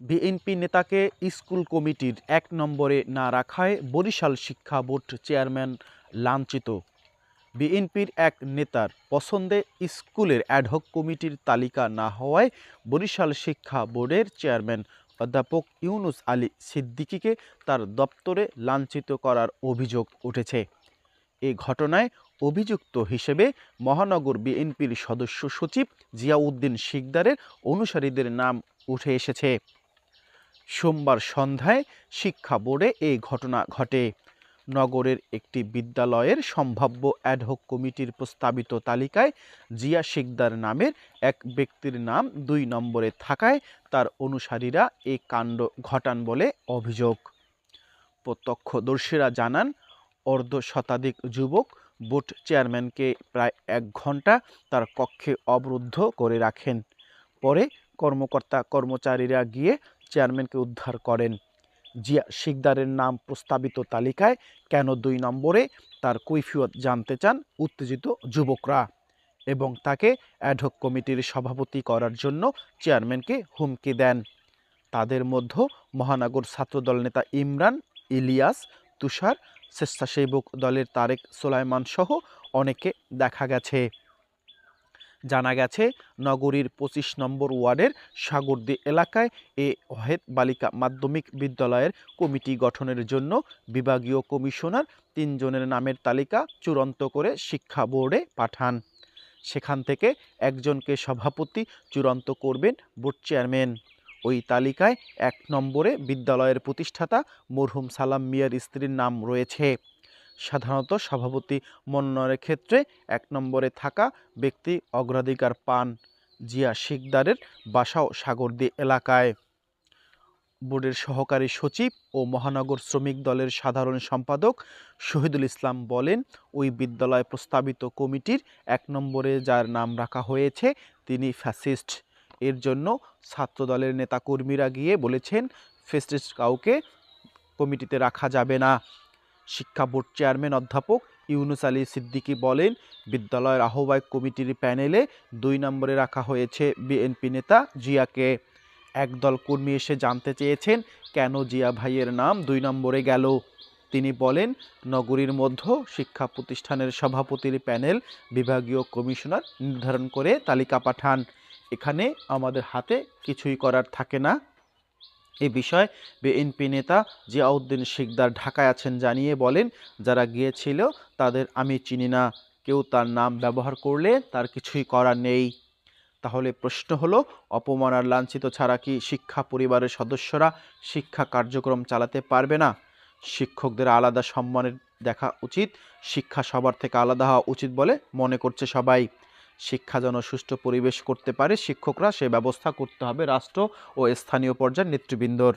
BNP নেতাকে school কমিটির এক নম্বরে না রাখায় বরিশাল শিক্ষা বোর্ড চেয়ারম্যান লাঞ্ছিত। বিএনপির এক নেতার পছন্দে স্কুলের অ্যাডহক কমিটির তালিকা না হওয়ায় বরিশাল শিক্ষা বোর্ডের চেয়ারম্যান অধ্যাপক ইউনুস আলী সিদ্দিকীকে তার দপ্তরে লাঞ্ছিত করার অভিযোগ উঠেছে। এ ঘটনায় অভিযুক্ত হিসেবে মহানগর বিএনপির সদস্য সচিব জিয়াউদ্দিন শিকদারের অনুসারীদের নাম উঠে এসেছে। সোমবার সন্ধ্যায় শিক্ষা বোর্ডে এই ঘটনা ঘটে। নগরের একটি বিদ্যালয়ের সম্ভাব্য অ্যাডহক কমিটির প্রস্তাবিত তালিকায় জিয়া শিকদার নামের এক ব্যক্তির নাম দুই নম্বরে থাকায় তার অনুসারীরা এই কাণ্ড ঘটান বলে অভিযোগ। প্রত্যক্ষদর্শীরা জানান অর্ধ শতাধিক যুবক বোর্ড চেয়ারম্যানকে প্রায় এক ঘণ্টা তার কক্ষে অবরুদ্ধ করে রাখেন। পরে কর্মকর্তা কর্মচারীরা গিয়ে চেয়ারম্যানকে উদ্ধার করেন। জিয়া শিকদারের নাম প্রস্তাবিত তালিকায় কেন দুই নম্বরে তার কৈফিয়ত জানতে চান উত্তেজিত যুবকরা এবং তাকে অ্যাডহক কমিটির সভাপতি করার জন্য চেয়ারম্যানকে হুমকি দেন। তাদের মধ্যে মহানগর ছাত্রদল নেতা ইমরান, ইলিয়াস, তুষার, স্বেচ্ছাসেবক দলের তারেক সোলাইমান সহ অনেকে দেখা গেছে। জানা গেছে, নগরীর পঁচিশ নম্বর ওয়ার্ডের সাগরদি এলাকায় এ অহেদ বালিকা মাধ্যমিক বিদ্যালয়ের কমিটি গঠনের জন্য বিভাগীয় কমিশনার তিনজনের নামের তালিকা চূড়ান্ত করে শিক্ষা বোর্ডে পাঠান। সেখান থেকে একজনকে সভাপতি চূড়ান্ত করবেন বোর্ড চেয়ারম্যান। ওই তালিকায় এক নম্বরে বিদ্যালয়ের প্রতিষ্ঠাতা মরহুম সালাম মিয়ার স্ত্রীর নাম রয়েছে। সাধারণত সভাপতি মনোনয়নের ক্ষেত্রে এক নম্বরে থাকা ব্যক্তি অগ্রাধিকার পান জিয়া শিকদারের বাসাও সাগরদি এলাকায়। বোর্ডের সহকারী সচিব ও মহানগর শ্রমিক দলের সাধারণ সম্পাদক শহীদুল ইসলাম বলেন, ওই বিদ্যালয় প্রস্তাবিত কমিটির এক নম্বরে যার নাম রাখা হয়েছে, তিনি ফ্যাসিস্ট। এর জন্য ছাত্রদলের নেতাকর্মীরা গিয়ে বলেছেন, ফ্যাসিস্ট কাউকে কমিটিতে রাখা যাবে না। শিক্ষা বোর্ড চেয়ারম্যান অধ্যাপক ইউনুস আলী সিদ্দিকী বলেন, বিদ্যালয়ের আহ্বায়ক কমিটির প্যানেলে দুই নম্বরে রাখা হয়েছে বিএনপি নেতা জিয়াকে। একদল কর্মী এসে জানতে চেয়েছেন, কেন জিয়া ভাইয়ের নাম দুই নম্বরে গেল। তিনি বলেন, নগরীর মধ্য শিক্ষা প্রতিষ্ঠানের সভাপতির প্যানেল বিভাগীয় কমিশনার নির্ধারণ করে তালিকা পাঠান। এখানে আমাদের হাতে কিছুই করার থাকে না। এ বিষয়ে বিএনপি নেতা জিয়াউদ্দিন শিকদার ঢাকায় আছেন জানিয়ে বলেন, যারা গিয়েছিল তাদের আমি চিনি না, কেউ তার নাম ব্যবহার করলে তার কিছুই করার নেই। তাহলে প্রশ্ন হলো, অপমান আর লাঞ্ছিত ছাড়া কি শিক্ষা পরিবারের সদস্যরা শিক্ষা কার্যক্রম চালাতে পারবে না? শিক্ষকদের আলাদা সম্মানের দেখা উচিত, শিক্ষা সবার থেকে আলাদা হওয়া উচিত বলে মনে করছে সবাই। শিক্ষা যেন সুষ্ঠু পরিবেশ করতে পারে, শিক্ষকরা সে ব্যবস্থা করতে হবে রাষ্ট্র ও স্থানীয় পর্যায়ের নেতৃবৃন্দর।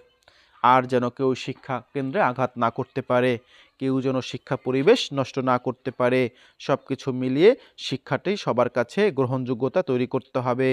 আর যেন কেউ শিক্ষা কেন্দ্রে আঘাত না করতে পারে, কেউ যেন শিক্ষা পরিবেশ নষ্ট না করতে পারে সব কিছু মিলিয়ে শিক্ষাটাই সবার কাছে গ্রহণযোগ্যতা তৈরি করতে হবে।